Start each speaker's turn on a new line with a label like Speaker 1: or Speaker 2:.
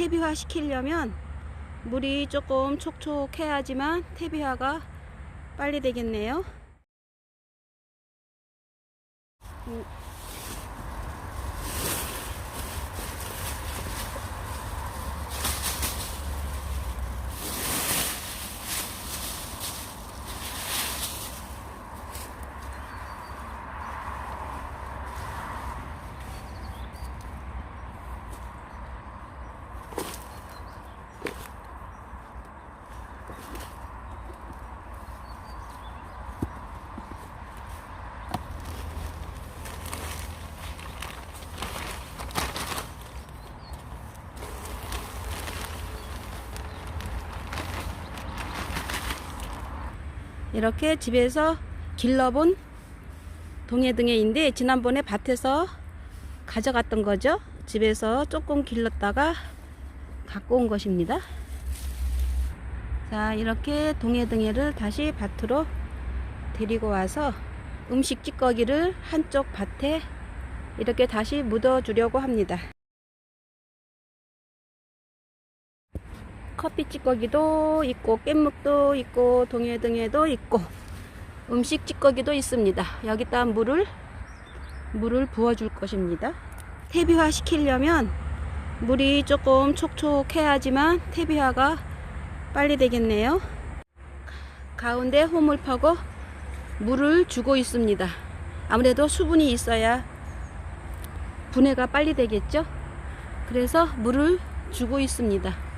Speaker 1: 퇴비화 시키려면 물이 조금 촉촉해야지만 퇴비화가 빨리 되겠네요. 이렇게 집에서 길러본 동해등해인데 지난번에 밭에서 가져갔던 거죠. 집에서 조금 길렀다가 갖고 온 것입니다. 자, 이렇게 동해등해를 다시 밭으로 데리고 와서 음식 찌꺼기를 한쪽 밭에 이렇게 다시 묻어 주려고 합니다. 커피 찌꺼기도 있고 깻묵도 있고 동해등에도 있고 음식 찌꺼기도 있습니다. 여기다 물을 물을 부어 줄 것입니다. 퇴비화 시키려면 물이 조금 촉촉해야지만 퇴비화가 빨리 되겠네요. 가운데 홈을 파고 물을 주고 있습니다. 아무래도 수분이 있어야 분해가 빨리 되겠죠. 그래서 물을 주고 있습니다.